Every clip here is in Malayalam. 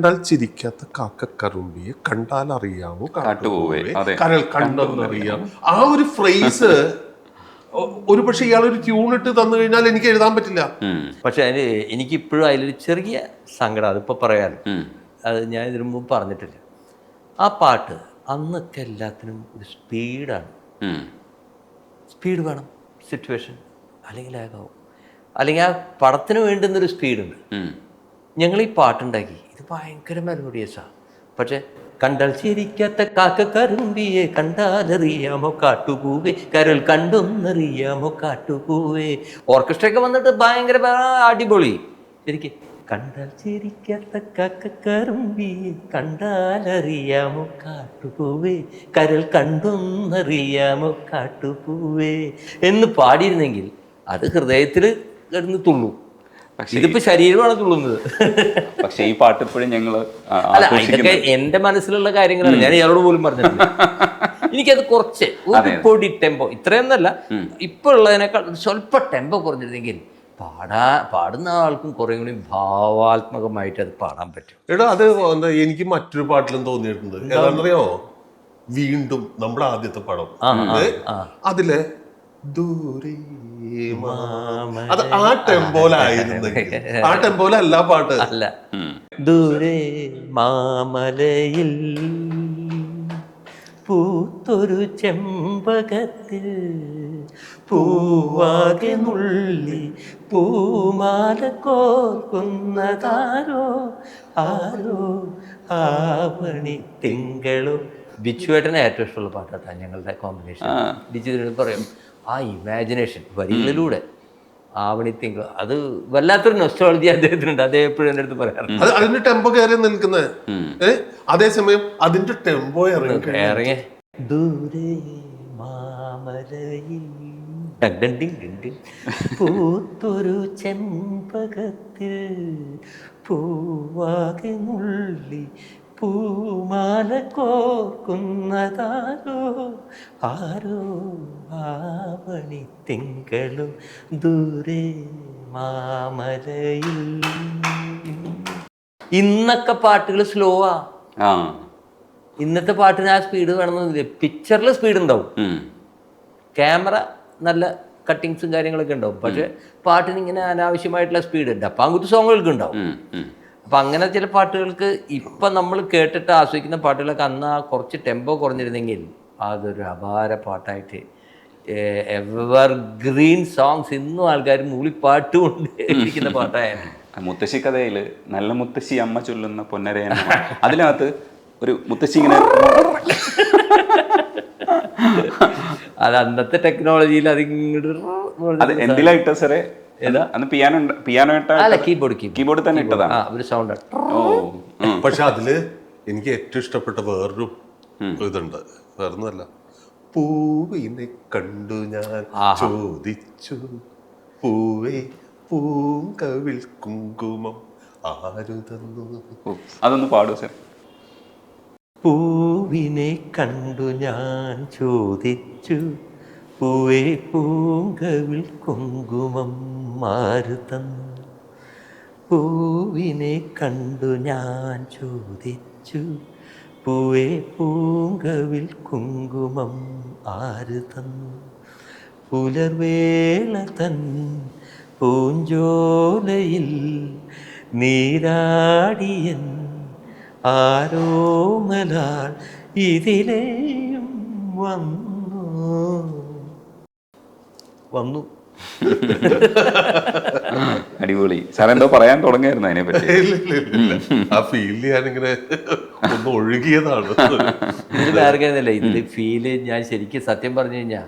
കണ്ടാൽ ചിരിക്കാത്ത കാക്കക്കറുമ്പിയെ കണ്ടാൽ അറിയാമോ കാട്ടുപോവേ അതെ. കരൽ കണ്ടെന്നറിയാം ആ ഒരു ഫ്രേസ് ഒരു പക്ഷെ ഇയാൾ ഒരു ട്യൂൺ ഇട്ട് തന്നു കഴിഞ്ഞാൽ എനിക്ക് എഴുതാൻ പറ്റില്ല. പക്ഷെ അതിന് എനിക്ക് ഇപ്പോഴും അതിലൊരു ചെറിയ സങ്കടം അതിപ്പോൾ പറയാൻ അത് ഞാൻ ഇതിനു മുമ്പ് പറഞ്ഞിട്ടില്ല. ആ പാട്ട് അന്നൊക്കെ എല്ലാത്തിനും ഒരു സ്പീഡാണ്. സ്പീഡ് വേണം സിറ്റുവേഷൻ അല്ലെങ്കിൽ ആകാവും. അല്ലെങ്കിൽ ആ പടത്തിന് വേണ്ടുന്നൊരു സ്പീഡുണ്ട്. ഞങ്ങൾ ഈ പാട്ടുണ്ടാക്കി. ഇത് ഭയങ്കര മെലോഡിയസാണ് പക്ഷെ കണ്ടാൽ ചിരിക്കാത്ത കാക്ക കരുമ്പിയെ കണ്ടാലറിയാമോ കാട്ടുപൂവേ? കരൽ കണ്ടൊന്നറിയാമോ കാട്ടുപൂവേ? ഓർക്കസ്ട്രയൊക്കെ വന്നിട്ട് ഭയങ്കര അടിപൊളി. ശരിക്കും കണ്ടാൽ ചിരിക്കാത്ത കാക്ക കരുമ്പിയെ കണ്ടാലറിയാമോ കാട്ടുപൂവേ? കരൽ കണ്ടൊന്നറിയാമോ കാട്ടുപൂവേ? എന്ന് പാടിയിരുന്നെങ്കിൽ അത് ഹൃദയത്തിൽ കിടന്ന് തുള്ളു. ഇതിപ്പോ ശരീരമാണ് തുള്ളുന്നത്. പക്ഷെ ഈ പാട്ട് ഇപ്പോഴും ഞങ്ങൾ അല്ല. ഇതൊക്കെ എന്റെ മനസ്സിലുള്ള കാര്യങ്ങളാണ്. ഞാൻ ഇയാളോട് പോലും പറഞ്ഞിട്ടില്ല. എനിക്കത് കുറച്ച് ഒരു പൊടി ടെമ്പോ ഇത്രയൊന്നല്ല. ഇപ്പൊ ഉള്ളതിനേക്കാൾ സ്വല്പ ടെമ്പോ കുറഞ്ഞിരുന്നെങ്കിൽ പാടാ പാടുന്ന ആൾക്കും കുറെ കൂടി ഭാവാത്മകമായിട്ട് അത് പാടാൻ പറ്റും. എടാ അത് എന്താ എനിക്ക് മറ്റൊരു പാട്ടിലും തോന്നിയിട്ടുണ്ട്. ഏതാണെന്നറിയോ? വീണ്ടും നമ്മുടെ ആദ്യത്തെ പടം. അതിൽ അത് ആ ടെമ്പോലായിരുന്നെങ്കിൽ ആ ടെമ്പോലല്ല പാട്ട്. അല്ല. ദൂരെ മാമലയിൽ പൂത്തൊരു ചെമ്പകത്തിൽ പൂവാകെ നുള്ളി പൂമാല കോർക്കുന്നതാരോ? ആരോ? ആവണി തിങ്കളോ ബിച്ചുവേട്ടനെ ഏറ്റവും ഇഷ്ടമുള്ള പാട്ടാണ് ഞങ്ങളുടെ കോമ്പിനേഷൻ. ബിജു പറയും ആ ഇമാജിനേഷൻ വരികളിലൂടെ. ആവണി തിങ്കൾ അത് വല്ലാത്തൊരു നൊസ്റ്റോളജി അദ്ദേഹത്തിനുണ്ട്. അതേ എപ്പോഴും എന്റെ അടുത്ത് പറയാറുണ്ട്. അത് അതിന്റെ ടെമ്പോ കയറി നിൽക്കുന്നത്. അതേസമയം അതിന്റെ ടെമ്പോ ഇറങ്ങി ദൂരെ മാമലയിൽ. പൂത്തൊരു ചെമ്പകത്തിൽ പൂവാകെ നുള്ളി പൂമാല കോർക്കുന്നതാരോ ആരോ ആവണി തിങ്കളും ദൂരെ മാമലയിൽ. ഇന്നൊക്കെ പാട്ടുകൾ സ്ലോ ആ. ഇന്നത്തെ പാട്ടിന് ആ സ്പീഡ് വേണമെന്നില്ല പിക്ചറിൽ സ്പീഡ് ഉണ്ടാവും ക്യാമറ നല്ല കട്ടിങ്സും കാര്യങ്ങളൊക്കെ ഉണ്ടാവും. പക്ഷെ പാട്ടിന് ഇങ്ങനെ അനാവശ്യമായിട്ടുള്ള സ്പീഡ് ഡപ്പാങ്കുത്ത് സോങ്ങുകൾക്ക് ഉണ്ടാവും. അപ്പം അങ്ങനെ ചില പാട്ടുകൾക്ക് ഇപ്പം നമ്മൾ കേട്ടിട്ട് ആസ്വദിക്കുന്ന പാട്ടുകളൊക്കെ അന്ന് ആ കുറച്ച് ടെമ്പോ കുറഞ്ഞിരുന്നെങ്കിൽ അതൊരു അപാര പാട്ടായിട്ട്. എവർ ഗ്രീൻ സോങ്സ് ഇന്നും ആൾക്കാർ മൂളിപ്പാട്ടുകൊണ്ട് ഇരിക്കുന്ന പാട്ടായിരുന്നു മുത്തശ്ശി കഥയിൽ നല്ല മുത്തശ്ശി അമ്മ ചൊല്ലുന്ന പൊന്നരയന അതിനകത്ത് ഒരു മുത്തശ്ശി ഇങ്ങനെ അത് അന്നത്തെ ടെക്നോളജിയിൽ അതിങ്ങോട്ട് അത് സാറേ? എന്തിലാ അന്ന് പിയാനോ പിയാനോ ഇട്ട അല്ല കീബോർഡ് തന്നെ ഇട്ടതാണ്. ആ ഒരു സൗണ്ട് ഓ. പക്ഷെ അതിൽ എനിക്ക് ഏറ്റവും ഇഷ്ടപ്പെട്ട വേറൊരു ഇതുണ്ട്. വേറൊന്നുമല്ല. പൂവിനെ കണ്ടു ഞാൻ ചോദിച്ചു. പൂവേ പൂങ്കവിൽ കുങ്കുമം ആരു തന്നു ഓ, അതൊന്ന് പാടൂ സർ. പൂവിനെ കണ്ടു ഞാൻ ചോദിച്ചു. പൂവേ പൂങ്കവിൽ കുങ്കുമം മാറുതന്നു പൂവിനെ കണ്ടു ഞാൻ ചോദിച്ചു പൂവേ പൂങ്കവിൽ കുങ്കുമം ആര് പുലർവേള തൻ പൂഞ്ചോലയിൽ നീരാടിയൻ ആരോമലാൽ ഇതിലെയും വന്നു. വന്നു. അടിപൊളി. സാർ എന്തോ പറയാൻ തുടങ്ങിയായിരുന്നു അതിനെ പറ്റി. ആ ഫീൽ ഞാനിങ്ങനെ ഒന്ന് ഒഴുകിയതാണ്. ഇതിൽ ആർക്കായിരുന്നില്ല ഇതിൽ ഫീൽ ഞാൻ ശരിക്കും സത്യം പറഞ്ഞു കഴിഞ്ഞാൽ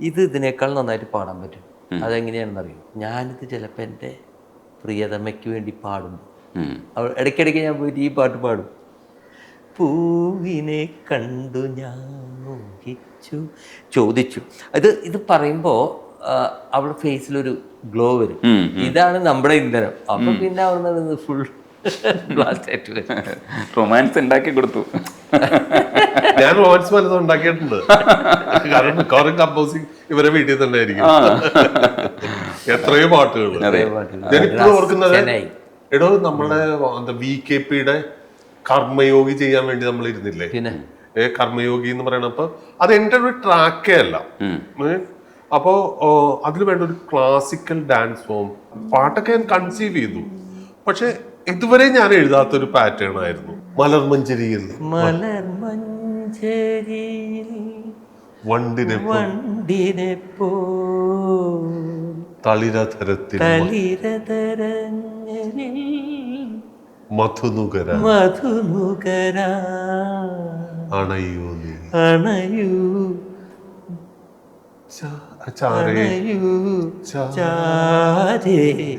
ഇത് ഇതിനേക്കാൾ നന്നായിട്ട് പാടാൻ പറ്റും. അതെങ്ങനെയാണെന്ന് അറിയും ഞാനിത് ചിലപ്പോൾ എന്റെ പ്രിയതമയ്ക്ക് വേണ്ടി പാടും. അവൾ ഇടയ്ക്കിടയ്ക്ക് ഞാൻ പോയിട്ട് ഈ പാട്ട് പാടും. പൂവിനെ കണ്ടു ഞാൻ മോഹിച്ചു. ചോദിച്ചു. ഇത് ഇത് പറയുമ്പോൾ അവളുടെ ഫേസിലൊരു ഗ്ലോ വരും. ഇതാണ് നമ്മുടെ ഇന്ധനം. അപ്പൊ പിന്നെ അവിടെ ഫുൾ റൊമാൻസ് ഉണ്ടാക്കി കൊടുത്തു. ഞാൻ റൊമാൻസ് പലതും ഉണ്ടാക്കിയിട്ടുണ്ട്. കാരണം മിക്കവാറും കമ്പോസിങ് ഇവരെ വീട്ടിൽ തന്നെ ആയിരിക്കും. എത്രയോ പാട്ടുകൾ. ഞാനിപ്പോഴും ഓർക്കുന്നത് ചെന്നൈ. എടോ നമ്മളെ എന്താ വി കെ പിയുടെ കർമ്മയോഗി ചെയ്യാൻ വേണ്ടി നമ്മൾ ഇരുന്നില്ലേ പിന്നെ കർമ്മയോഗി എന്ന് പറയണപ്പോ അത് എന്റെ ഒരു ട്രാക്കേ അല്ല. അപ്പോ അതിൽ വേണ്ട ഒരു ക്ലാസിക്കൽ ഡാൻസ് ഫോം പാട്ടൊക്കെ ഞാൻ കൺസീവ് ചെയ്തു. പക്ഷെ ഇതുവരെ ഞാൻ എഴുതാത്ത ഒരു പാറ്റേൺ ആയിരുന്നു മലർമഞ്ചരിയിൽ മലർ മഞ്ചരിയിൽ വണ്ടിനെ വണ്ടിനെ പോ തളിരതരത്തിൽ തളിരതരങ്ങളിൽ മധുനുകര. മധുനുകര. അണയൂ അണയൂ. ചാരേ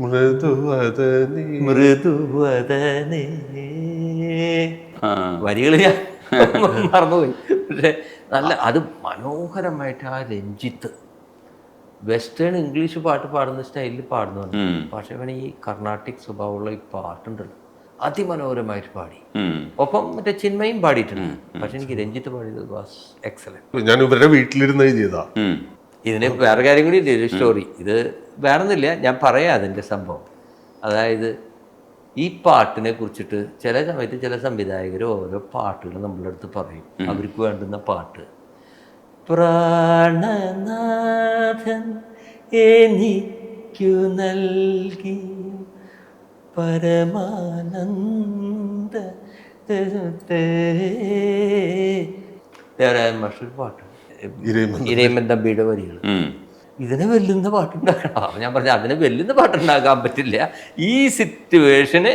മൃദുവദനീ. മൃദുവദനേ. ആ. വരികൾ ഞാൻ മറന്നുപോയി. പക്ഷെ നല്ല അത് മനോഹരമായിട്ട് ആ രഞ്ജിത്ത് വെസ്റ്റേൺ ഇംഗ്ലീഷ് പാട്ട് പാടുന്ന സ്റ്റൈലിൽ പാടുന്നുണ്ട് പക്ഷേ ഇവൻ ഈ കർണാട്ടിക് സ്വഭാവമുള്ള ഈ പാട്ടുണ്ടല്ലോ. അതിമനോഹരമായിട്ട് പാടി. ഒപ്പം മറ്റേ ചിന്മയും പാടിയിട്ടുണ്ട്. പക്ഷെ എനിക്ക് രഞ്ജിത്ത് പാടിയത് വാസ് എക്സലന്റ് ഞാൻ ഇവരുടെ വീട്ടിലിരുന്ന് ഉം. ഇതിന് വേറെ കാര്യം കൂടി ഉണ്ട് ഒരു സ്റ്റോറി ഇത് വേണമെന്നില്ല ഞാൻ പറയാം അതിന്റെ സംഭവം. അതായത് ഈ പാട്ടിനെ കുറിച്ചിട്ട് ചില സമയത്ത് ചില സംവിധായകർ ഓരോ പാട്ടുകൾ നമ്മളുടെ അടുത്ത് പറയും അവർക്ക് വേണ്ടുന്ന പാട്ട്. പ്രാണനാഥൻ എനിക്കു നൽകി പരമാനന്ദ മറ്റൊരു പാട്ട്. ഇരയമ്മൻ തമ്പിയുടെ വരികൾ ഇതിനെ വെല്ലുന്ന പാട്ടുണ്ടാക്കണം. ഞാൻ പറഞ്ഞ അതിനെ വെല്ലുന്ന പാട്ടുണ്ടാക്കാൻ പറ്റില്ല. ഈ സിറ്റുവേഷന്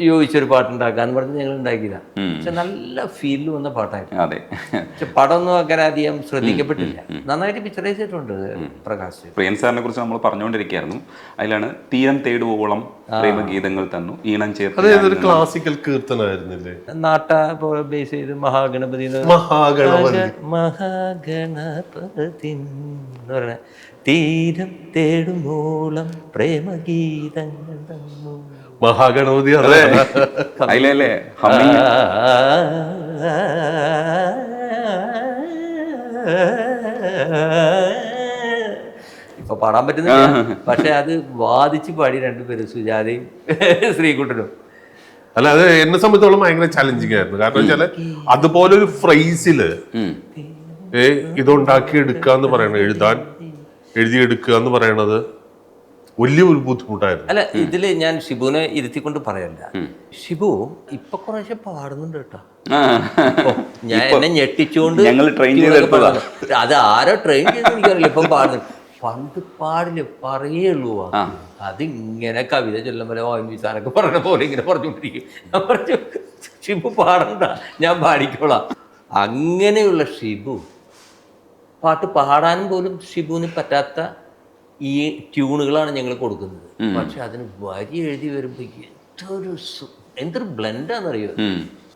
യോജിച്ചൊരു പാട്ടുണ്ടാക്കാന്ന് പറഞ്ഞ് ഞങ്ങൾ ഉണ്ടാക്കിയതാ. ഉം. പക്ഷെ നല്ല ഫീലിൽ വന്ന പാട്ടായിരുന്നു. അതെ. പക്ഷെ പടമൊന്നും അങ്ങനെ അധികം ശ്രദ്ധിക്കപ്പെട്ടില്ല. നന്നായിട്ട് പിക്ചറൈസ് ചെയ്തിട്ടുണ്ട് പ്രകാശ് പ്രിയൻ സാറിനെ കുറിച്ച് നമ്മൾ പറഞ്ഞുകൊണ്ടിരിക്കുകയായിരുന്നു. അതിലാണ് തീരം തേടുവോളം പ്രേമഗീതങ്ങൾ തന്നു. ഈണം ചേർത്ത് ക്ലാസിക്കൽ കീർത്തനായിരുന്നില്ലേ? നാട്ട ബേസ് ചെയ്ത് മഹാഗണപതി മഹാഗണപതി. മഹാഗണപതി എന്ന് പറയണ തീരം തേടുമോളം പ്രേമഗീതങ്ങൾ തന്നു. മഹാഗണപതി അതെ അതിലല്ലേ? ഇപ്പൊ പാടാൻ പറ്റുന്നില്ല. പക്ഷെ അത് വാദിച്ച് പാടി രണ്ടുപേരും സുജാതയും ശ്രീകുട്ടനും. അല്ല അത് എന്നെ സംബന്ധിച്ചോളം ഭയങ്കര ചലഞ്ചിങ് ആയിരുന്നു. കാരണം വെച്ചാൽ അതുപോലെ ഒരു ഫ്രൈസിൽ ഏ ഇതുണ്ടാക്കി എടുക്കുക എന്ന് പറയണത് എഴുതാൻ എഴുതിയെടുക്കുക എന്ന് പറയണത്. വലിയൊരു ബുദ്ധിമുട്ടായിരുന്നു. അല്ല ഇതിൽ ഞാൻ ഷിബുവിനെ ഇരുത്തിക്കൊണ്ട് പറയല്ല ഷിബു ഇപ്പൊ കുറേശ്ശെ പാടുന്നുണ്ട് കേട്ടോ. ഞാൻ എന്നെ ഞെട്ടിച്ചുകൊണ്ട് ഞങ്ങൾ ട്രെയിൻ അത് ആരോ ട്രെയിൻ ചെയ്ത് എനിക്കറിയില്ല ഇപ്പം പാടുന്നു പണ്ട് പാടില്ല പറയുള്ളൂ അതിങ്ങനെ കവിത ചൊല്ലുമ്പോൾ ഓ എം വി പറഞ്ഞ പോലെ ഇങ്ങനെ പറഞ്ഞുകൊണ്ടിരിക്കും. ഞാൻ പറഞ്ഞു ഷിബു പാടണ്ട ഞാൻ പാടിക്കോളാം. അങ്ങനെയുള്ള ഷിബു പാട്ട് പാടാൻ പോലും ഷിബുവിന് പറ്റാത്ത ഈ ട്യൂണുകളാണ് ഞങ്ങൾ കൊടുക്കുന്നത്. പക്ഷെ അതിന് വരി എഴുതി വരുമ്പോൾ എന്തൊരു എന്തൊരു ബ്ലെൻഡാണെന്നറിയോ ഉം.